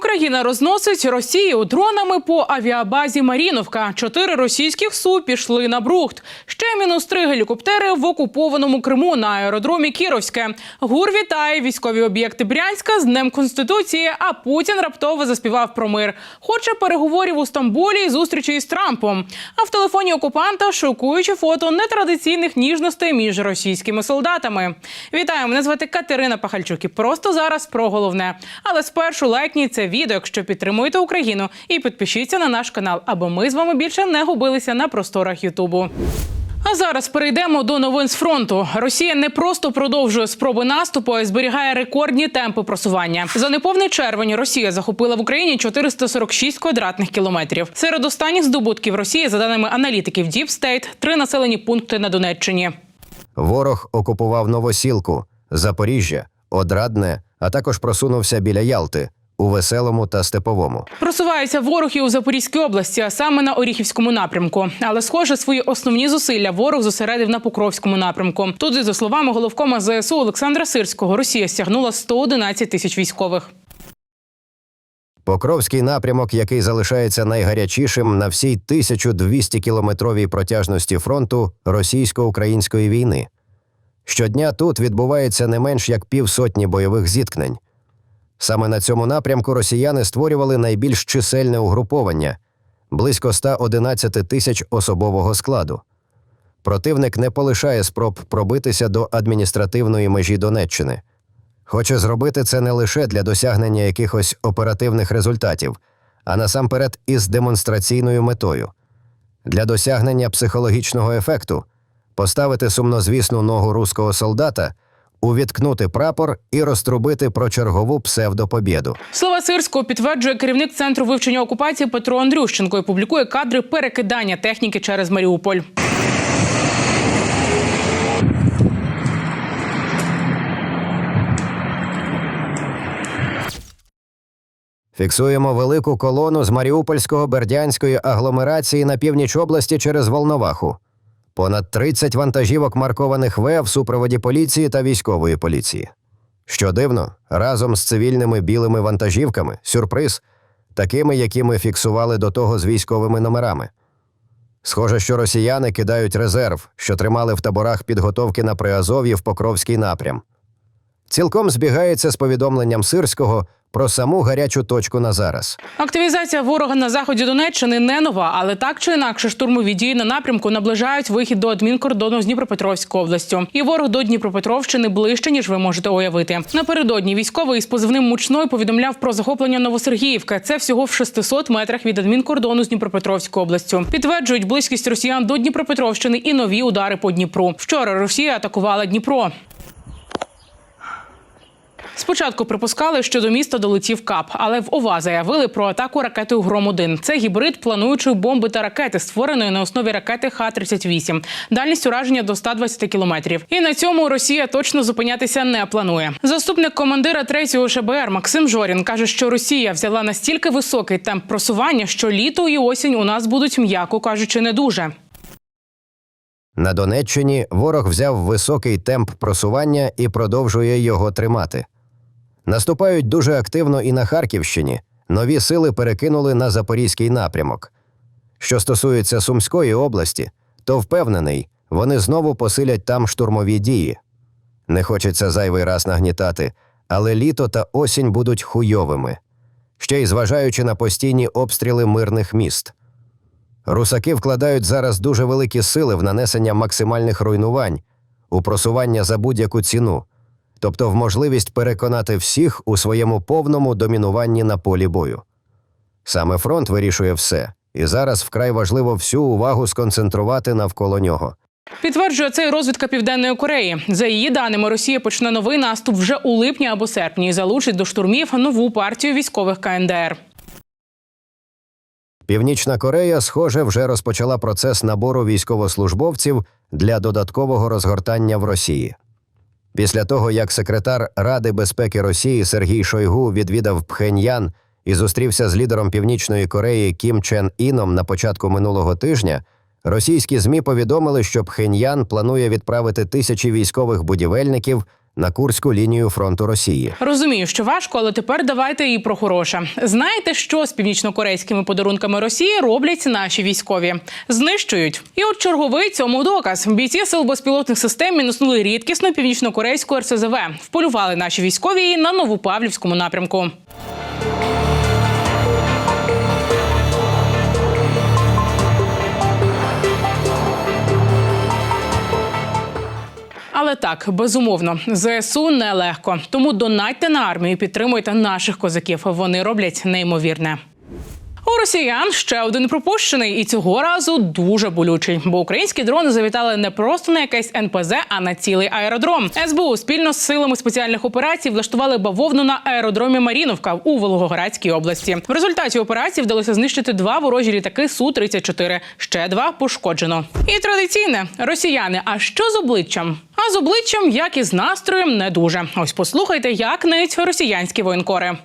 Україна розносить Росію дронами по авіабазі Маріновка. Чотири російських су пішли на брухт. Ще мінус три гелікоптери в окупованому Криму на аеродромі Кіровське. ГУР вітає військові об'єкти Брянська з Днем Конституції. А Путін раптово заспівав про мир. Хоче переговорів у Стамбулі і зустрічі із Трампом. А в телефоні окупанта шокуючі фото нетрадиційних ніжностей між російськими солдатами. Вітаю, мене звати Катерина Пахальчук. І просто зараз про головне. Але спершу лайкніть це відео, якщо підтримуєте Україну, і підпишіться на наш канал, аби ми з вами більше не губилися на просторах Ютубу. А зараз перейдемо до новин з фронту. Росія не просто продовжує спроби наступу, а зберігає рекордні темпи просування. За неповний червень Росія захопила в Україні 446 квадратних кілометрів. Серед останніх здобутків Росії, за даними аналітиків Deep State, три населені пункти на Донеччині. Ворог окупував Новосілку, Запоріжжя, Одрадне, а також просунувся біля Ялти у Веселому та Степовому. Просувається ворог і у Запорізькій області, а саме на Оріхівському напрямку. Але, схоже, свої основні зусилля ворог зосередив на Покровському напрямку. Тут, за словами головкома ЗСУ Олександра Сирського, Росія стягнула 111 тисяч військових. Покровський напрямок, який залишається найгарячішим на всій 1200-кілометровій протяжності фронту російсько-української війни. Щодня тут відбувається не менш як півсотні бойових зіткнень. Саме на цьому напрямку росіяни створювали найбільш чисельне угруповання близько 111 тисяч особового складу. Противник не полишає спроб пробитися до адміністративної межі Донеччини. Хоче зробити це не лише для досягнення якихось оперативних результатів, а насамперед із демонстраційною метою для досягнення психологічного ефекту поставити сумнозвісну ногу руського солдата, увіткнути прапор і розтрубити про чергову псевдопобєду. Слова Сирського підтверджує керівник центру вивчення окупації Петро Андрющенко і публікує кадри перекидання техніки через Маріуполь. Фіксуємо велику колону з Маріупольського бердянської агломерації на північ області через Волноваху. Понад 30 вантажівок маркованих В в супроводі поліції та військової поліції. Що дивно, разом з цивільними білими вантажівками сюрприз, такими, які ми фіксували до того з військовими номерами. Схоже, що росіяни кидають резерв, що тримали в таборах підготовки на Приазов'ї в Покровський напрям. Цілком збігається з повідомленням Сирського про саму гарячу точку на зараз. Активізація ворога на заході Донеччини не нова, але так чи інакше штурмові дії на напрямку наближають вихід до адмінкордону з Дніпропетровською областю. І ворог до Дніпропетровщини ближче ніж ви можете уявити. Напередодні військовий із позивним мучной повідомляв про захоплення Новосергіївки. Це всього в 600 метрах від адмінкордону з Дніпропетровською областю. Підтверджують близькість росіян до Дніпропетровщини і нові удари по Дніпру. Вчора Росія атакувала Дніпро. Спочатку припускали, що до міста долетів кап, але в ОВА заявили про атаку ракетою Гром 1 Це гібрид плануючої бомби та ракети, створеної на основі ракети Х-38. Дальність ураження до 120 кілометрів. І на цьому Росія точно зупинятися не планує. Заступник командира 3-го ШБР Максим Жорін каже, що Росія взяла настільки високий темп просування, що літо і осінь у нас будуть м'яко кажучи не дуже. На Донеччині ворог взяв високий темп просування і продовжує його тримати. Наступають дуже активно і на Харківщині. Нові сили перекинули на Запорізький напрямок. Що стосується Сумської області, то впевнений, вони знову посилять там штурмові дії. Не хочеться зайвий раз нагнітати, але літо та осінь будуть хуйовими, ще й зважаючи на постійні обстріли мирних міст. Русаки вкладають зараз дуже великі сили в нанесення максимальних руйнувань, у просування за будь-яку ціну, тобто в можливість переконати всіх у своєму повному домінуванні на полі бою. Саме фронт вирішує все, і зараз вкрай важливо всю увагу сконцентрувати навколо нього. Підтверджує це і розвідка Південної Кореї. За її даними, Росія почне новий наступ вже у липні або серпні і залучить до штурмів нову партію військових КНДР. Північна Корея, схоже, вже розпочала процес набору військовослужбовців для додаткового розгортання в Росії. Після того, як секретар Ради безпеки Росії Сергій Шойгу відвідав Пхеньян і зустрівся з лідером Північної Кореї Кім Чен Іном на початку минулого тижня, російські ЗМІ повідомили, що Пхеньян планує відправити тисячі військових будівельників на Курську лінію фронту Росії. Розумію, що важко, але тепер давайте і про хороше. Знаєте, що з північнокорейськими подарунками Росії роблять наші військові? Знищують. І от черговий цьому доказ. Бійці сил безпілотних систем мінуснули рідкісну північнокорейську РСЗВ. Вполювали наші військові на Новопавлівському напрямку. Але так, безумовно, ЗСУ нелегко. Тому донайте на армію, підтримуйте наших козаків. Вони роблять неймовірне. У росіян ще один пропущений, і цього разу дуже болючий. Бо українські дрони завітали не просто на якесь НПЗ, а на цілий аеродром. СБУ спільно з силами спеціальних операцій влаштували бавовну на аеродромі Маріновка у Волгоградській області. В результаті операції вдалося знищити два ворожі літаки су 34 Ще два пошкоджено. І традиційне росіяни. А що з обличчям? А з обличчям, як і з настроєм, не дуже. Ось послухайте, як навіть росіянські воєнкори.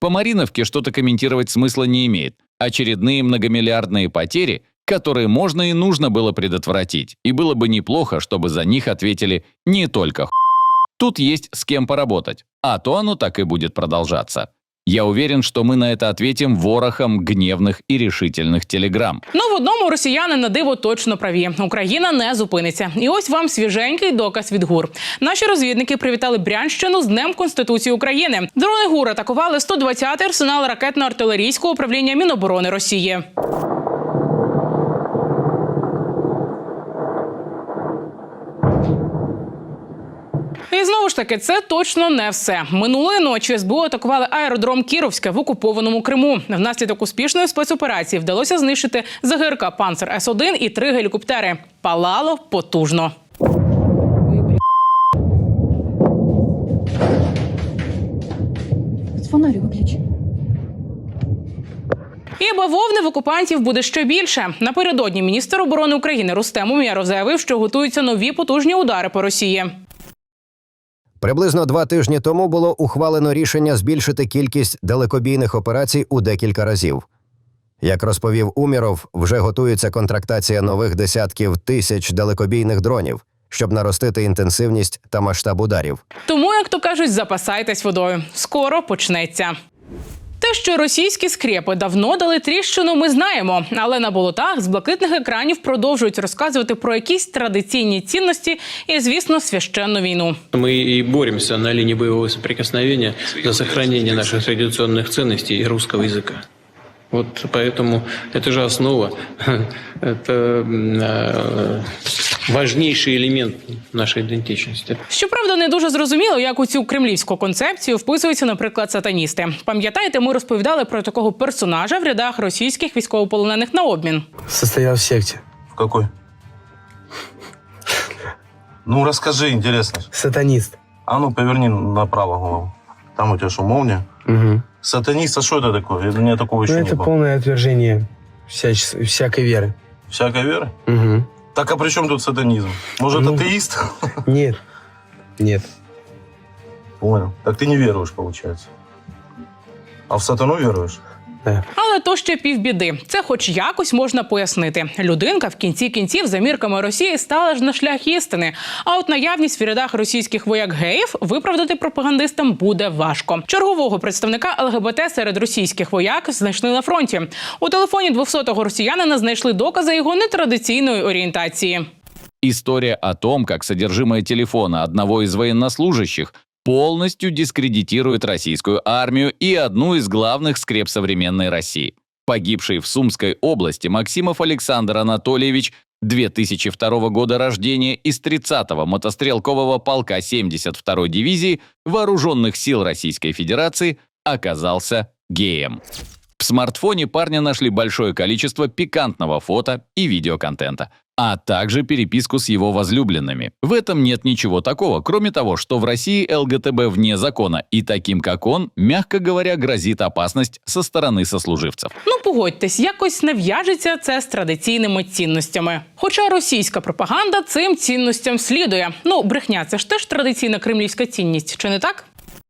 По Мариновке что-то комментировать смысла не имеет. Очередные многомиллиардные потери, которые можно и нужно было предотвратить, и было бы неплохо, чтобы за них ответили не только. Тут есть с кем поработать, а то оно так и будет продолжаться. Я уверен, что мы на это ответим ворохом гневных и решительных телеграмм. Ну в одному росіяни на диво точно праві. Україна не зупиниться. І ось вам свіженький доказ від ГУР. Наші розвідники привітали Брянщину з Днем Конституції України. Дрони ГУР атакували 120-й арсенал ракетно-артилерійського управління Міноборони Росії. І знову ж таки, це точно не все. Минулої ночі СБУ атакували аеродром Кіровське в окупованому Криму. Внаслідок успішної спецоперації вдалося знищити ЗГРК Панцер С 1 і три гелікоптери. Палало потужно. Фонарик выключи. І бавовни в окупантів буде ще більше. Напередодні міністр оборони України Рустем Умєров заявив, що готуються нові потужні удари по Росії. Приблизно два тижні тому було ухвалено рішення збільшити кількість далекобійних операцій у декілька разів. Як розповів Уміров, вже готується контрактація нових десятків тисяч далекобійних дронів, щоб наростити інтенсивність та масштаб ударів. Тому, як то кажуть, запасайтесь водою. Скоро почнеться. Те, що російські скрепи давно дали тріщину, ми знаємо. Але на болотах з блакитних екранів продовжують розказувати про якісь традиційні цінності і, звісно, священну війну. Мы и боремся на линии боевого соприкосновения за сохранение наших традиционных ценностей и русского языка. Вот поэтому это же основа, это м, э, важнейший элемент нашей идентичности. Щоправда, не дуже зрозуміло, як у цю кремлівську концепцію вписуються, наприклад, сатаністи. Пам'ятаєте, ми розповідали про такого персонажа в рядах російських військовополонених на обмін. Состоял в секте. В какой? Ну, расскажи, интересно. Сатанист. А ну, поверни направо голову. Там у тебя что, молния? Угу. Сатанист, а что это такое? У меня такого Ну, еще не это было. полное отвержение всяч- всякой веры. Всякой веры? Угу. Так а при чем тут сатанизм? Может, Ну. атеист? Нет. Нет. Понял. Так ты не веруешь, получается. А в сатану веруешь? Да. Але то ще півбіди. Це хоч якось можна пояснити. Людинка в кінці кінців за мірками Росії стала ж на шлях істини. А от наявність в рядах російських вояк геїв виправдати пропагандистам буде важко. Чергового представника ЛГБТ серед російських вояк знайшли на фронті. У телефоні 200-го росіянина знайшли докази його нетрадиційної орієнтації. История о том, как содержимое телефона одного из военнослужащих полностью дискредитирует российскую армию и одну из главных скреп современной России. Погибший в Сумской области Максимов Александр Анатольевич 2002 года рождения из 30-го мотострелкового полка 72-й дивизии Вооруженных сил Российской Федерации оказался геем. В смартфоне парня нашли большое количество пикантного фото и видеоконтента, а также переписку с его возлюбленными. В этом нет ничего такого, кроме того, что в России ЛГТБ вне закона, и таким, как он, мягко говоря, грозит опасность со стороны сослуживцев. Ну погодьтесь, якось не в'яжеться це з традиційними цінностями. Хоча російська пропаганда цим цінностям слідує. Ну, брехня, це ж теж традиційна кремлівська цінність, чи не так?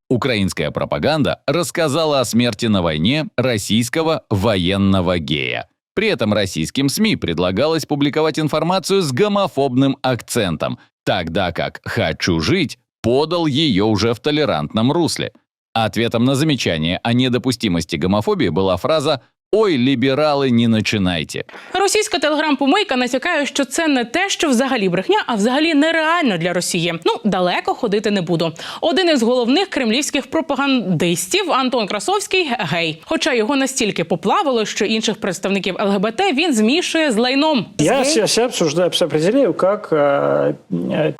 Украинская пропаганда рассказала о смерти на войне российского военного гея. При этом российским СМИ предлагалось публиковать информацию с гомофобным акцентом, тогда как «хочу жить» подал ее уже в толерантном русле. Ответом на замечание о недопустимости гомофобии была фраза «Ой, либералы, не начинайте». Російська телеграм-помийка натякає, що це не те, що взагалі брехня, а взагалі нереально для Росії. Ну далеко ходити не буду. Один із головних кремлівських пропагандистів Антон Красовський гей. Хоча його настільки поплавило, що інших представників ЛГБТ він змішує з лайном. Я себя, себя обсуждаю, себя определяю как э, э,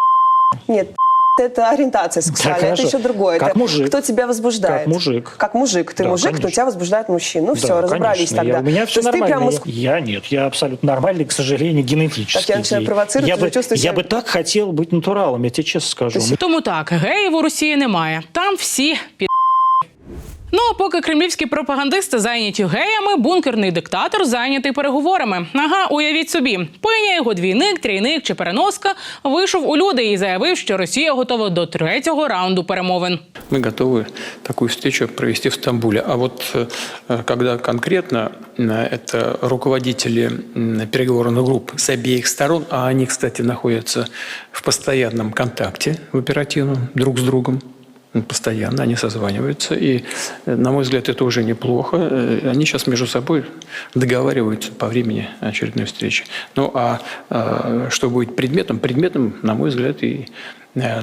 Нет, это ориентация сексуальная, хорошо. это еще другое. Как это мужик. Кто тебя возбуждает? как мужик. Как мужик. Ты Да, мужик, конечно. но тебя возбуждает мужчина. Ну Да, все, разобрались конечно. тогда. Я- у меня То все есть ты нормально. прям муск- Я, я нет, я абсолютно нормальный, к сожалению, генетически. Так я начинаю гей. провоцировать, я уже бы, чувствую я себя- бы так хотел быть натуралом, я тебе честно скажу. То есть- Тому так, геїв у Росії немає. Там всі під. Ну а поки кремлівські пропагандисти зайняті геями, бункерний диктатор зайнятий переговорами. Ага, уявіть собі, пиня його двійник, трійник чи переноска вийшов у люди і заявив, що Росія готова до третього раунду перемовин. Мы готовы такую встречу провести в Стамбуле. А вот э, когда конкретно э, это руководители м, переговорных групп с обеих сторон, а они, кстати, находятся в постоянном контакте, в оперативном, друг с другом, м, Постоянно они созваниваются. И, э, на мой взгляд, это уже неплохо. Э, Они сейчас между собой договариваются по времени очередной встречи. Ну, а э, что будет предметом? Предметом, на мой взгляд, и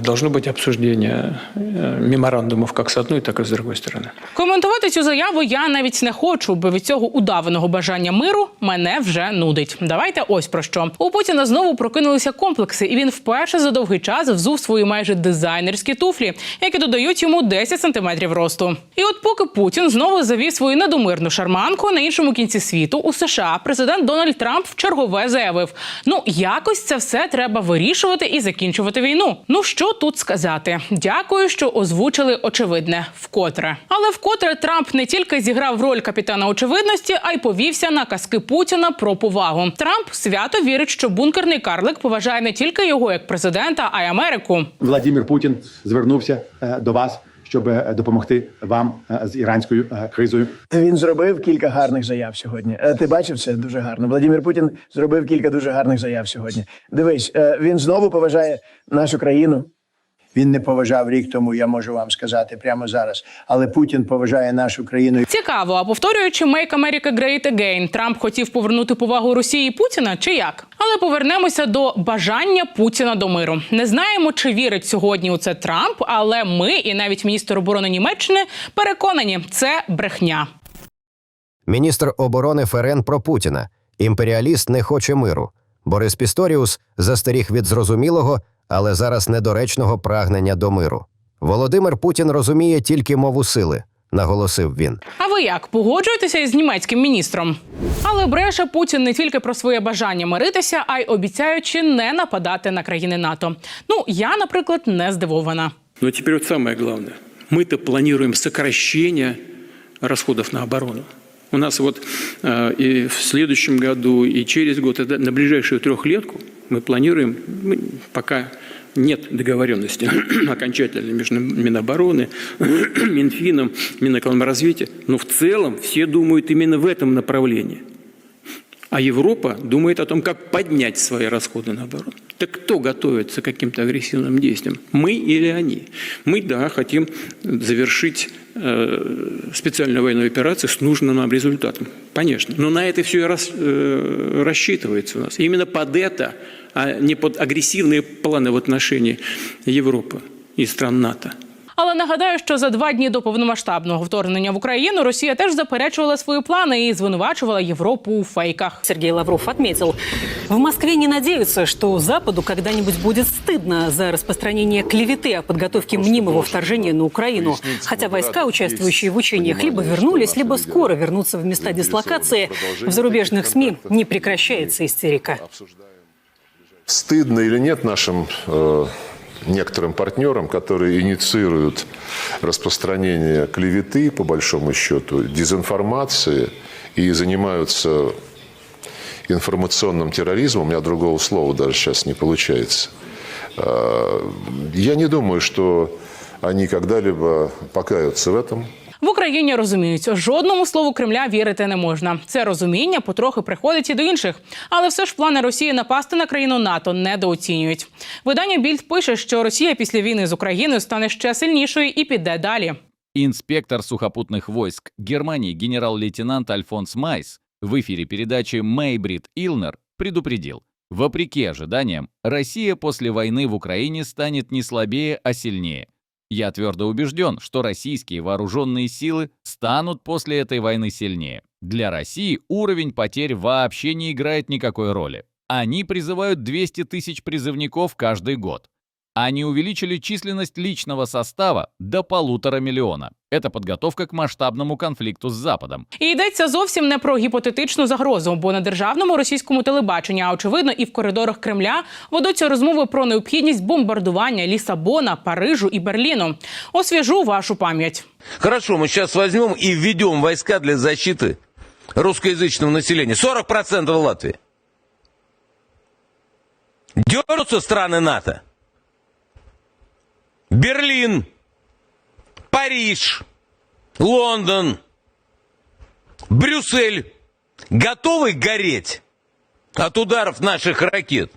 должно быть обсуждение э, меморандумов как с одной, так и с другой стороны. Коментувати цю заяву я навіть не хочу, бо від цього удаваного бажання миру мене вже нудить. Давайте ось про що у Путіна знову прокинулися комплекси, і він вперше за довгий час взув свої майже дизайнерські туфлі, які додають йому 10 сантиметрів росту. І от поки Путін знову завів свою недомирну шарманку на іншому кінці світу у США, президент Дональд Трамп вчергове заявив: ну якось це все треба вирішувати і закінчувати війну. Ну що тут сказати? Дякую, що озвучили очевидне вкотре. Але вкотре Трамп не тільки зіграв роль капітана очевидності, а й повівся на казки Путіна про повагу. Трамп свято вірить, що бункерний карлик поважає не тільки його як президента, а й Америку. Владимир Путін звернувся е, до вас, щоб е, допомогти вам е, з іранською е, кризою. Він зробив кілька гарних заяв сьогодні. Ти бачив це дуже гарно. Владимир Путін зробив кілька дуже гарних заяв сьогодні. Дивись, він знову поважає нашу країну. Він не поважав рік тому, я можу вам сказати прямо зараз. Але Путін поважає нашу країну. Цікаво, а повторюючи «Make America Great Again», Трамп хотів повернути повагу Росії Путіна чи як? Але повернемося до бажання Путіна до миру. Не знаємо, чи вірить сьогодні у це Трамп, але ми і навіть міністр оборони Німеччини переконані, це брехня. Міністр оборони Ферен про Путіна. Імперіаліст не хоче миру. Борис Пісторіус застеріг від зрозумілого, але зараз недоречного прагнення до миру. Володимир Путін розуміє тільки мову сили, наголосив він. А ви як погоджуєтеся із німецьким міністром? Але бреше Путін не тільки про своє бажання миритися, а й обіцяючи не нападати на країни НАТО. Ну я, наприклад, не здивована. Но теперь вот самое главное. Мы-то планируем сокращение расходов на оборону. У нас вот э, и в следующем году, и через год, на ближайшую трехлетку мы планируем, мы пока нет договоренности окончательной между Минобороны, Минфином, Минэкономразвития, но в целом все думают именно в этом направлении. А Европа думает о том, как поднять свои расходы на оборону. Так кто готовится к каким-то агрессивным действиям? Мы или они? Мы, да, хотим завершить э, специальную военную операцию с нужным нам результатом. Конечно. Но на это все и рас- э, рассчитывается у нас. И именно под это, а не под агрессивные планы в отношении Европы и стран НАТО. Але нагадаю, що за два дні до повномасштабного вторгнення в Україну Росія теж заперечувала свої плани і звинувачувала Європу у фейках. Сергей Лавров отметил, в Москве не надеются, что Западу когда-нибудь будет стыдно за распространение клеветы о подготовке мнимого вторжения на Украину. Хотя войска, участвующие в учениях, либо вернулись, либо скоро вернутся в места дислокации. В зарубежных СМИ не прекращается истерика. Стыдно или нет нашим э, некоторым партнерам, которые инициируют распространение клеветы, по большому счету, дезинформации и занимаются информационным терроризмом, у меня другого слова даже сейчас не получается. Э, Я не думаю, что они когда-либо покаются в этом. В Україні розуміють, жодному слову Кремля вірити не можна. Це розуміння потрохи приходить і до інших. Але все ж плани Росії напасти на країну НАТО недооцінюють. Видання Більд пише, що Росія після війни з Україною стане ще сильнішою і піде далі. Инспектор сухопутных войск Германии генерал-лейтенант Альфонс Майс в эфире передачи «Мейбрид Илнер» предупредил, вопреки ожиданиям, Россия после войны в Украине станет не слабее, а сильнее. Я твердо убежден, что российские вооруженные силы станут после этой войны сильнее. Для России уровень потерь вообще не играет никакой роли. Они призывают 200 тысяч призывников каждый год. Они увеличили численность личного состава до полутора миллиона. Это подготовка к масштабному конфликту с Западом. І йдеться зовсім не про гіпотетичну загрозу, бо на державному російському телебаченні, а очевидно, і в коридорах Кремля ведуться розмови про необхідність бомбардування Лісабона, Парижу і Берліну. Освіжу вашу пам'ять. Хорошо, мы сейчас возьмем и введем войска для защиты русскоязычного населения. 40% в Латвии. Дернутся страны НАТО. Берлин, Париж, Лондон, Брюссель готовы гореть от ударов наших ракет.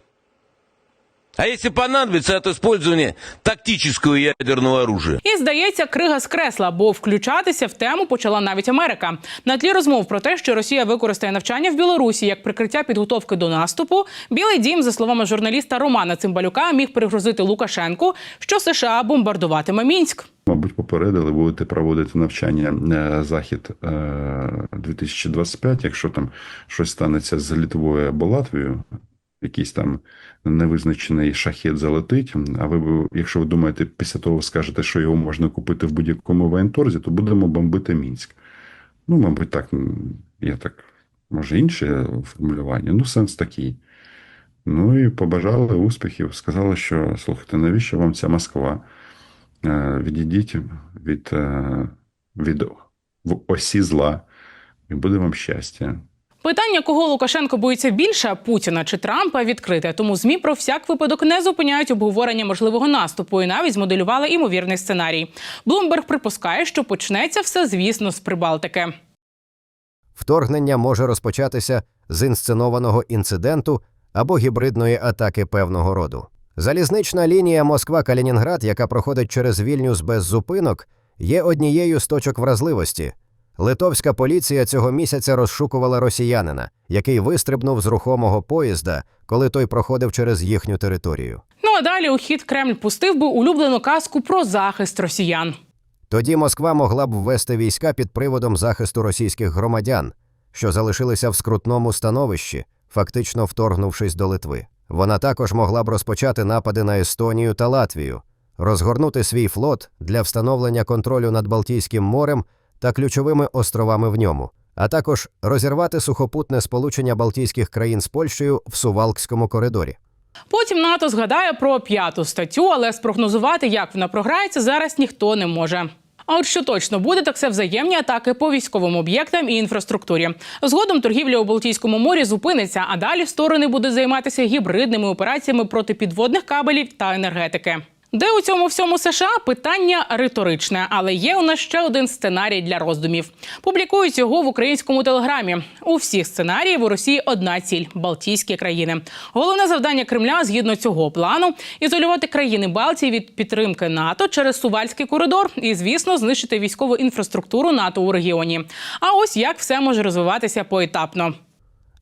А если понадобится от использования тактического ядерного оружия? І здається, крига з кресла, бо включатися в тему почала навіть Америка. На тлі розмов про те, що Росія використає навчання в Білорусі як прикриття підготовки до наступу. Білий дім, за словами журналіста Романа Цимбалюка, міг пригрозити Лукашенку, що США бомбардуватиме Мінськ. Мабуть, попередили, будете проводити навчання е, захід е, 2025, якщо там щось станеться з Літвою або Латвією, якийсь там невизначений шахет залетить. А ви, якщо ви думаєте, після того скажете, що його можна купити в будь-якому воєнторзі, то будемо бомбити Мінськ. Ну, мабуть, так, є так, може, інше формулювання. Ну, сенс такий. Ну і побажали успіхів. Сказали, що слухайте, навіщо вам ця Москва? Е, Відійдіть від, е, від осі зла, і буде вам щастя. Питання, кого Лукашенко боїться більше Путіна чи Трампа, відкрите. Тому змі про всяк випадок не зупиняють обговорення можливого наступу і навіть змоделювали імовірний сценарій. Блумберг припускає, що почнеться все, звісно, з Прибалтики. Вторгнення може розпочатися з інсценованого інциденту або гібридної атаки певного роду. Залізнична лінія Москва-Калінінград, яка проходить через Вільнюс без зупинок, є однією з точок вразливості. Литовська поліція цього місяця розшукувала росіянина, який вистрибнув з рухомого поїзда, коли той проходив через їхню територію. Ну а далі у хід Кремль пустив би улюблену казку про захист росіян. Тоді Москва могла б ввести війська під приводом захисту російських громадян, що залишилися в скрутному становищі, фактично вторгнувшись до Литви. Вона також могла б розпочати напади на Естонію та Латвію, розгорнути свій флот для встановлення контролю над Балтійським морем та ключовими островами в ньому, а також розірвати сухопутне сполучення Балтійських країн з Польщею в Сувалкському коридорі. Потім НАТО згадає про п'яту статтю, але спрогнозувати, як вона програється, зараз ніхто не може. А от що точно буде, так це взаємні атаки по військовим об'єктам і інфраструктурі. Згодом торгівля у Балтійському морі зупиниться, а далі сторони будуть займатися гібридними операціями проти підводних кабелів та енергетики. Де у цьому всьому США питання риторичне, але є у нас ще один сценарій для роздумів. Публікують його в українському телеграмі. У всіх сценаріїв у Росії одна ціль Балтійські країни. Головне завдання Кремля згідно цього плану ізолювати країни Балтії від підтримки НАТО через Сувальський коридор і, звісно, знищити військову інфраструктуру НАТО у регіоні. А ось як все може розвиватися поетапно.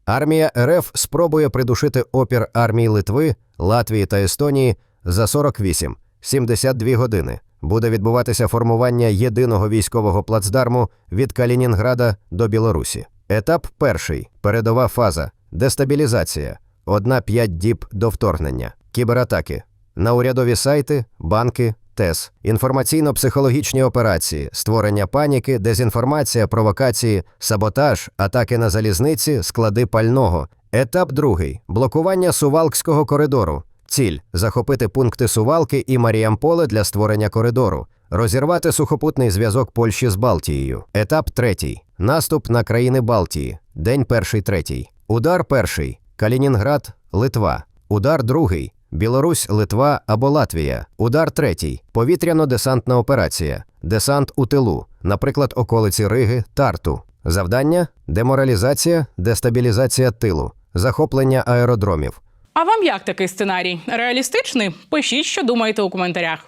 Армія РФ спробує придушити опір армій Литви, Латвії та Естонії за 48-72 години. Буде відбуватися формування єдиного військового плацдарму від Калінінграда до Білорусі. Етап перший передова фаза дестабілізація. Одна п'ять діб до вторгнення. Кібератаки на урядові сайти, банки, ТЕС, інформаційно-психологічні операції, створення паніки, дезінформація, провокації, саботаж, атаки на залізниці, склади пального. Етап другий блокування Сувалкського коридору. Ціль захопити пункти Сувалки і Маріамполе для створення коридору, розірвати сухопутний зв'язок Польщі з Балтією. Етап третій наступ на країни Балтії. День перший третій. Удар перший Калінінград, Литва. Удар другий Білорусь, Литва або Латвія. Удар третій. Повітряно-десантна операція. Десант у тилу, наприклад, околиці Риги, Тарту. Завдання деморалізація, дестабілізація тилу, захоплення аеродромів. А вам як такий сценарій? Реалістичний? Пишіть, що думаєте у коментарях.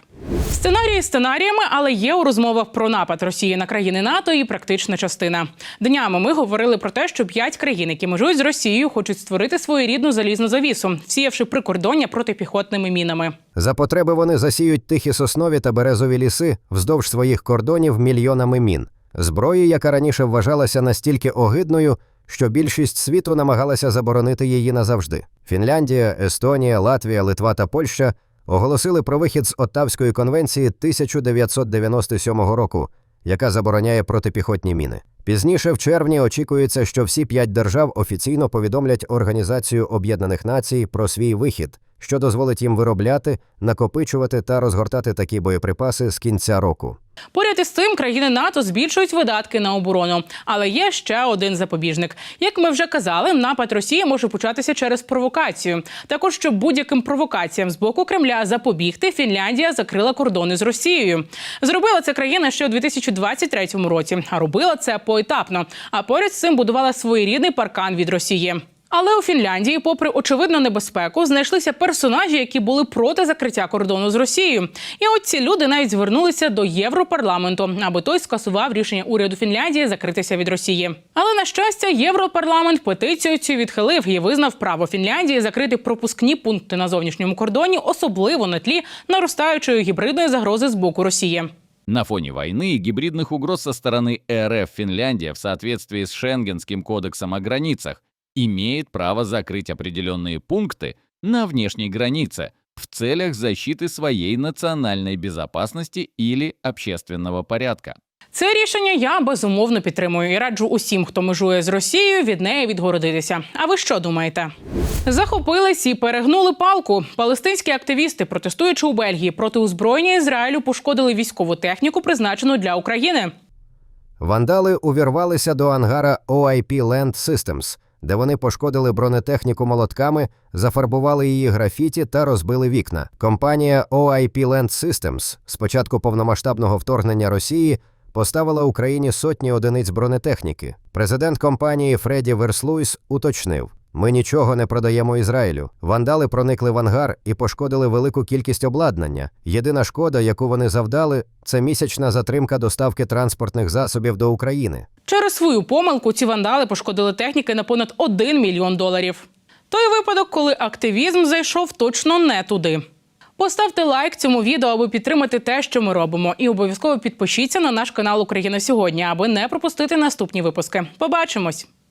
Сценарії сценаріями, але є у розмовах про напад Росії на країни НАТО і практична частина. Днями ми говорили про те, що п'ять країн, які межують з Росією, хочуть створити своєрідну залізну завісу, всіявши прикордоння протипіхотними мінами. За потреби вони засіють тихі соснові та березові ліси вздовж своїх кордонів мільйонами мін. Зброї, яка раніше вважалася настільки огидною, що більшість світу намагалася заборонити її назавжди. Фінляндія, Естонія, Латвія, Литва та Польща оголосили про вихід з Оттавської конвенції 1997 року, яка забороняє протипіхотні міни. Пізніше, в червні, очікується, що всі п'ять держав офіційно повідомлять Організацію Об'єднаних Націй про свій вихід, що дозволить їм виробляти, накопичувати та розгортати такі боєприпаси з кінця року. Поряд із цим країни НАТО збільшують видатки на оборону. Але є ще один запобіжник. Як ми вже казали, напад Росії може початися через провокацію. Також щоб будь-яким провокаціям з боку Кремля запобігти, Фінляндія закрила кордони з Росією. Зробила це країна ще у 2023 році, а робила це поетапно. А поряд з цим будувала своєрідний паркан від Росії. Але у Фінляндії, попри очевидну небезпеку, знайшлися персонажі, які були проти закриття кордону з Росією. І от ці люди навіть звернулися до Європарламенту, аби той скасував рішення уряду Фінляндії закритися від Росії. Але на щастя, Європарламент петицію цю відхилив і визнав право Фінляндії закрити пропускні пункти на зовнішньому кордоні, особливо на тлі наростаючої гібридної загрози з боку Росії. На фоне войны и гибридных угроз со стороны РФ Финляндия в соответствии с Шенгенским кодексом о границах имеет право закрыть определенные пункты на внешней границе в целях защиты своей национальной безопасности или общественного порядка. Це рішення я безумовно підтримую і раджу усім, хто межує з Росією, від неї відгородитися. А ви що думаєте? Захопились і перегнули палку. Палестинські активісти, протестуючи у Бельгії проти озброєння Ізраїлю, пошкодили військову техніку, призначену для України. Вандали увірвалися до ангара OIP Land Systems, де вони пошкодили бронетехніку молотками, зафарбували її графіті та розбили вікна. Компанія OIP Land Systems з початку повномасштабного вторгнення Росії поставила Україні сотні одиниць бронетехніки. Президент компанії Фредді Верслуйс уточнив. Ми нічого не продаємо Ізраїлю. Вандали проникли в ангар і пошкодили велику кількість обладнання. Єдина шкода, яку вони завдали, це місячна затримка доставки транспортних засобів до України. Через свою помилку ці вандали пошкодили техніки на понад 1 мільйон доларів. Той випадок, коли активізм зайшов точно не туди. Поставте лайк цьому відео, аби підтримати те, що ми робимо, і обов'язково підпишіться на наш канал Україна сьогодні, аби не пропустити наступні випуски. Побачимось!